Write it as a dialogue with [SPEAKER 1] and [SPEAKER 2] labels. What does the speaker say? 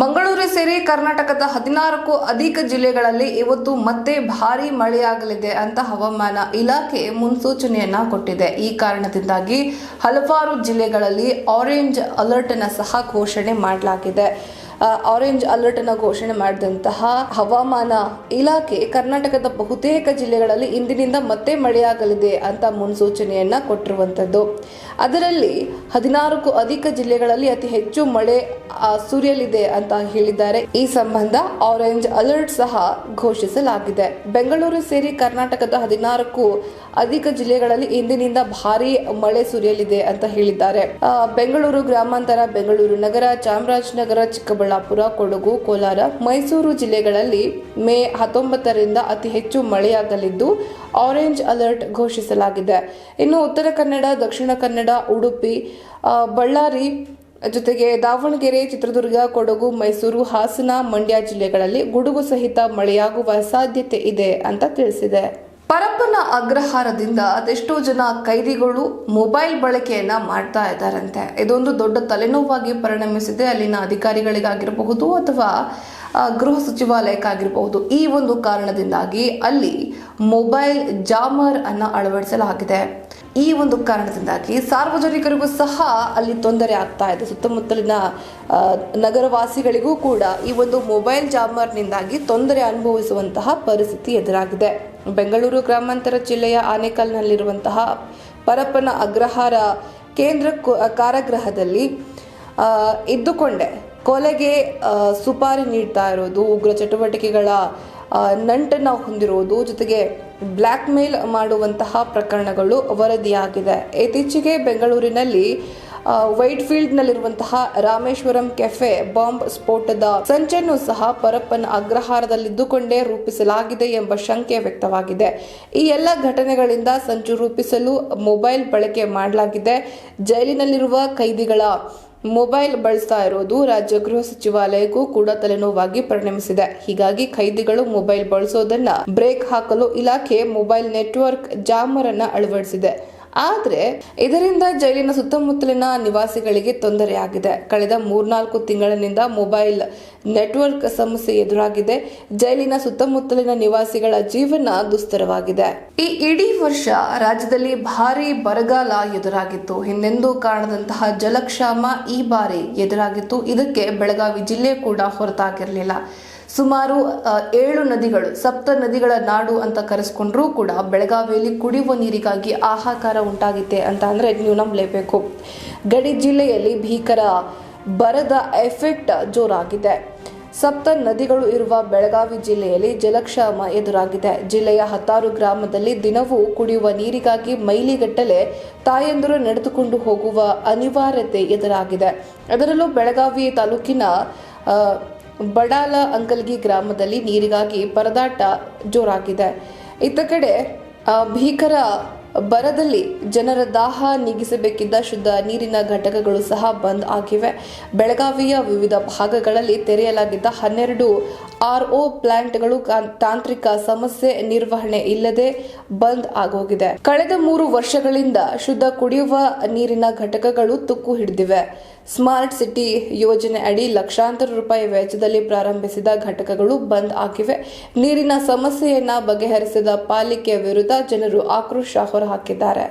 [SPEAKER 1] ಮಂಗಳೂರು ಸೇರಿ ಕರ್ನಾಟಕದ ಹದಿನಾರಕ್ಕೂ ಅಧಿಕ ಜಿಲ್ಲೆಗಳಲ್ಲಿ ಇವತ್ತು ಮತ್ತೆ ಭಾರೀ ಮಳೆಯಾಗಲಿದೆ ಅಂತ ಹವಾಮಾನ ಇಲಾಖೆ ಮುನ್ಸೂಚನೆಯನ್ನ ಕೊಟ್ಟಿದೆ. ಈ ಕಾರಣದಿಂದಾಗಿ ಹಲವಾರು ಜಿಲ್ಲೆಗಳಲ್ಲಿ ಆರೆಂಜ್ ಅಲರ್ಟ್ ಅನ್ನ ಸಹ ಘೋಷಣೆ ಮಾಡಲಾಗಿದೆ. ಆರೆಂಜ್ ಅಲರ್ಟ್ ಅನ್ನು ಘೋಷಣೆ ಮಾಡಿದಂತಹ ಹವಾಮಾನ ಇಲಾಖೆ ಕರ್ನಾಟಕದ ಬಹುತೇಕ ಜಿಲ್ಲೆಗಳಲ್ಲಿ ಇಂದಿನಿಂದ ಮತ್ತೆ ಮಳೆಯಾಗಲಿದೆ ಅಂತ ಮುನ್ಸೂಚನೆಯನ್ನ ಕೊಟ್ಟಿರುವಂತದ್ದು. ಅದರಲ್ಲಿ ಹದಿನಾರಕ್ಕೂ ಅಧಿಕ ಜಿಲ್ಲೆಗಳಲ್ಲಿ ಅತಿ ಹೆಚ್ಚು ಮಳೆ ಸುರಿಯಲಿದೆ ಅಂತ ಹೇಳಿದ್ದಾರೆ. ಈ ಸಂಬಂಧ ಆರೆಂಜ್ ಅಲರ್ಟ್ ಸಹ ಘೋಷಿಸಲಾಗಿದೆ. ಬೆಂಗಳೂರು ಸೇರಿ ಕರ್ನಾಟಕದ ಹದಿನಾರಕ್ಕೂ ಅಧಿಕ ಜಿಲ್ಲೆಗಳಲ್ಲಿ ಇಂದಿನಿಂದ ಭಾರೀ ಮಳೆ ಸುರಿಯಲಿದೆ ಅಂತ ಹೇಳಿದ್ದಾರೆ. ಬೆಂಗಳೂರು ಗ್ರಾಮಾಂತರ, ಬೆಂಗಳೂರು ನಗರ, ಚಾಮರಾಜನಗರ, ಚಿಕ್ಕಬಳ್ಳಾಪುರ ಕೊಡಗು, ಕೋಲಾರ, ಮೈಸೂರು ಜಿಲ್ಲೆಗಳಲ್ಲಿ ಮೇ ಹತ್ತೊಂಬತ್ತರಿಂದ ಅತಿ ಹೆಚ್ಚು ಮಳೆಯಾಗಲಿದ್ದು ಆರೆಂಜ್ ಅಲರ್ಟ್ ಘೋಷಿಸಲಾಗಿದೆ. ಇನ್ನು ಉತ್ತರ ಕನ್ನಡ, ದಕ್ಷಿಣ ಕನ್ನಡ, ಉಡುಪಿ ಬಳ್ಳಾರಿ ಜೊತೆಗೆ ದಾವಣಗೆರೆ, ಚಿತ್ರದುರ್ಗ, ಕೊಡಗು, ಮೈಸೂರು, ಹಾಸನ, ಮಂಡ್ಯ ಜಿಲ್ಲೆಗಳಲ್ಲಿ ಗುಡುಗು ಸಹಿತ ಮಳೆಯಾಗುವ ಸಾಧ್ಯತೆ ಇದೆ ಅಂತ ತಿಳಿಸಿದೆ. ಪರಪ್ಪನ ಅಗ್ರಹಾರದಿಂದ ಅದೆಷ್ಟೋ ಜನ ಕೈದಿಗಳು ಮೊಬೈಲ್ ಬಳಕೆಯನ್ನ ಮಾಡ್ತಾ ಇದ್ದಾರಂತೆ. ಇದೊಂದು ದೊಡ್ಡ ತಲೆನೋವಾಗಿ ಪರಿಣಮಿಸಿದೆ. ಅಲ್ಲಿನ ಅಧಿಕಾರಿಗಳಿಗಾಗಿರಬಹುದು ಅಥವಾ ಗೃಹ ಸಚಿವಾಲಯಕ್ಕಾಗಿರಬಹುದು. ಈ ಒಂದು ಕಾರಣದಿಂದಾಗಿ ಅಲ್ಲಿ ಮೊಬೈಲ್ ಜಾಮರ್ ಅನ್ನ ಅಳವಡಿಸಲಾಗಿದೆ. ಈ ಒಂದು ಕಾರಣದಿಂದಾಗಿ ಸಾರ್ವಜನಿಕರಿಗೂ ಸಹ ಅಲ್ಲಿ ತೊಂದರೆ ಆಗ್ತಾ ಇದೆ. ಸುತ್ತಮುತ್ತಲಿನ ನಗರವಾಸಿಗಳಿಗೂ ಕೂಡ ಈ ಒಂದು ಮೊಬೈಲ್ ಜಾಮರ್ನಿಂದಾಗಿ ತೊಂದರೆ ಅನುಭವಿಸುವಂತಹ ಪರಿಸ್ಥಿತಿ ಎದುರಾಗಿದೆ. ಬೆಂಗಳೂರು ಗ್ರಾಮಾಂತರ ಜಿಲ್ಲೆಯ ಆನೇಕಲ್ನಲ್ಲಿರುವಂತಹ ಪರಪ್ಪನ ಅಗ್ರಹಾರ ಕೇಂದ್ರ ಕಾರಾಗೃಹದಲ್ಲಿ ಇದ್ದುಕೊಂಡೆ. ಕೊಲೆಗೆ ಸುಪಾರಿ ನೀಡ್ತಾ ಇರೋದು, ಉಗ್ರ ಚಟುವಟಿಕೆಗಳ ನಂಟನ್ನ ಹೊಂದಿರುವುದು ಜೊತೆಗೆ ಬ್ಲ್ಯಾಕ್ ಮೇಲ್ ಮಾಡುವಂತಹ ಪ್ರಕರಣಗಳು ವರದಿಯಾಗಿದೆ. ಇತ್ತೀಚೆಗೆ ಬೆಂಗಳೂರಿನಲ್ಲಿ ವೈಟ್ ಫೀಲ್ಡ್ನಲ್ಲಿರುವಂತಹ ರಾಮೇಶ್ವರಂ ಕೆಫೆ ಬಾಂಬ್ ಸ್ಫೋಟದ ಸಂಚನ್ನು ಸಹ ಪರಪ್ಪನ ಅಗ್ರಹಾರದಲ್ಲಿದ್ದುಕೊಂಡೇ ರೂಪಿಸಲಾಗಿದೆ ಎಂಬ ಶಂಕೆ ವ್ಯಕ್ತವಾಗಿದೆ. ಈ ಎಲ್ಲ ಘಟನೆಗಳಿಂದ ಸಂಚು ರೂಪಿಸಲು ಮೊಬೈಲ್ ಬಳಕೆ ಮಾಡಲಾಗಿದೆ. ಜೈಲಿನಲ್ಲಿರುವ ಕೈದಿಗಳ ಮೊಬೈಲ್ ಬಳಸ್ತಾ ಇರೋದು ರಾಜ್ಯ ಗೃಹ ಸಚಿವಾಲಯಕ್ಕೂ ಕೂಡ ತಲೆನೋವಾಗಿ ಪರಿಣಮಿಸಿದೆ. ಹೀಗಾಗಿ ಖೈದಿಗಳು ಮೊಬೈಲ್ ಬಳಸೋದನ್ನ ಬ್ರೇಕ್ ಹಾಕಲು ಇಲಾಖೆ ಮೊಬೈಲ್ ನೆಟ್ವರ್ಕ್ ಜಾಮರ್ ಅನ್ನ ಅಳವಡಿಸಿದೆ. ಆದ್ರೆ ಇದರಿಂದ ಜೈಲಿನ ಸುತ್ತಮುತ್ತಲಿನ ನಿವಾಸಿಗಳಿಗೆ ತೊಂದರೆಯಾಗಿದೆ ಕಳೆದ ಮೂರ್ನಾಲ್ಕು ತಿಂಗಳಿನಿಂದ ಮೊಬೈಲ್ ನೆಟ್ವರ್ಕ್ ಸಮಸ್ಯೆ ಎದುರಾಗಿದೆ. ಜೈಲಿನ ಸುತ್ತಮುತ್ತಲಿನ ನಿವಾಸಿಗಳ ಜೀವನ ದುಸ್ತರವಾಗಿದೆ. ಈ ಇಡೀ ವರ್ಷ ರಾಜ್ಯದಲ್ಲಿ ಭಾರಿ ಬರಗಾಲ ಎದುರಾಗಿತ್ತು. ಹಿಂದೆಂದೂ ಕಾಣದಂತಹ ಜಲಕ್ಷಾಮ ಈ ಬಾರಿ ಎದುರಾಗಿತ್ತು. ಇದಕ್ಕೆ ಬೆಳಗಾವಿ ಜಿಲ್ಲೆ ಕೂಡ ಹೊರತಾಗಿರಲಿಲ್ಲ. ಸುಮಾರು ಏಳು ನದಿಗಳು, ಸಪ್ತ ನದಿಗಳ ನಾಡು ಅಂತ ಕರೆಸ್ಕೊಂಡ್ರೂ ಕೂಡ ಬೆಳಗಾವಿಯಲ್ಲಿ ಕುಡಿಯುವ ನೀರಿಗಾಗಿ ಆಹಾಕಾರ ಉಂಟಾಗಿದೆ ಅಂತ ಅಂದರೆ ನೀವು ನಂಬಲೇಬೇಕು. ಗಡಿ ಜಿಲ್ಲೆಯಲ್ಲಿ ಭೀಕರ ಬರದ ಎಫೆಕ್ಟ್ ಜೋರಾಗಿದೆ. ಸಪ್ತ ನದಿಗಳು ಇರುವ ಬೆಳಗಾವಿ ಜಿಲ್ಲೆಯಲ್ಲಿ ಜಲಕ್ಷಾಮ ಎದುರಾಗಿದೆ. ಜಿಲ್ಲೆಯ ಹತ್ತಾರು ಗ್ರಾಮದಲ್ಲಿ ದಿನವೂ ಕುಡಿಯುವ ನೀರಿಗಾಗಿ ಮೈಲಿಗಟ್ಟಲೆ ತಾಯಂದಿರು ನಡೆದುಕೊಂಡು ಹೋಗುವ ಅನಿವಾರ್ಯತೆ ಎದುರಾಗಿದೆ. ಅದರಲ್ಲೂ ಬೆಳಗಾವಿ ತಾಲೂಕಿನ ಬಡಾಲ ಅಂಕಲ್ಗಿ ಗ್ರಾಮದಲ್ಲಿ ನೀರಿಗಾಗಿ ಪರದಾಟ ಜೋರಾಗಿದೆ. ಇತ್ತ ಕಡೆ ಭೀಕರ ಬರದಲ್ಲಿ ಜನರ ದಾಹ ನೀಗಿಸಬೇಕಿದ್ದ ಶುದ್ಧ ನೀರಿನ ಘಟಕಗಳು ಸಹ ಬಂದ್ ಆಗಿವೆ. ಬೆಳಗಾವಿಯ ವಿವಿಧ ಭಾಗಗಳಲ್ಲಿ ತೆರೆಯಲಾಗಿದ್ದ ಹನ್ನೆರಡು ಆರ್ ಒ ಪ್ಲಾಂಟ್ಗಳು ತಾಂತ್ರಿಕ ಸಮಸ್ಯೆ ನಿರ್ವಹಣೆ ಇಲ್ಲದೆ ಬಂದ್ ಆಗೋಗಿದೆ. ಕಳೆದ ಮೂರು ವರ್ಷಗಳಿಂದ ಶುದ್ಧ ಕುಡಿಯುವ ನೀರಿನ ಘಟಕಗಳು ತುಕ್ಕು ಹಿಡಿದಿವೆ. ಸ್ಮಾರ್ಟ್ ಸಿಟಿ ಯೋಜನೆ ಅಡಿ ಲಕ್ಷಾಂತರ ರೂಪಾಯಿ ವೆಚ್ಚದಲ್ಲಿ ಪ್ರಾರಂಭಿಸಿದ ಘಟಕಗಳು ಬಂದ್ ಆಗಿವೆ. ನೀರಿನ ಸಮಸ್ಯೆಯನ್ನ ಬಗೆಹರಿಸಿದ ಪಾಲಿಕೆ ವಿರುದ್ಧ ಜನರು ಆಕ್ರೋಶ ಹೊರಹಾಕಿದ್ದಾರೆ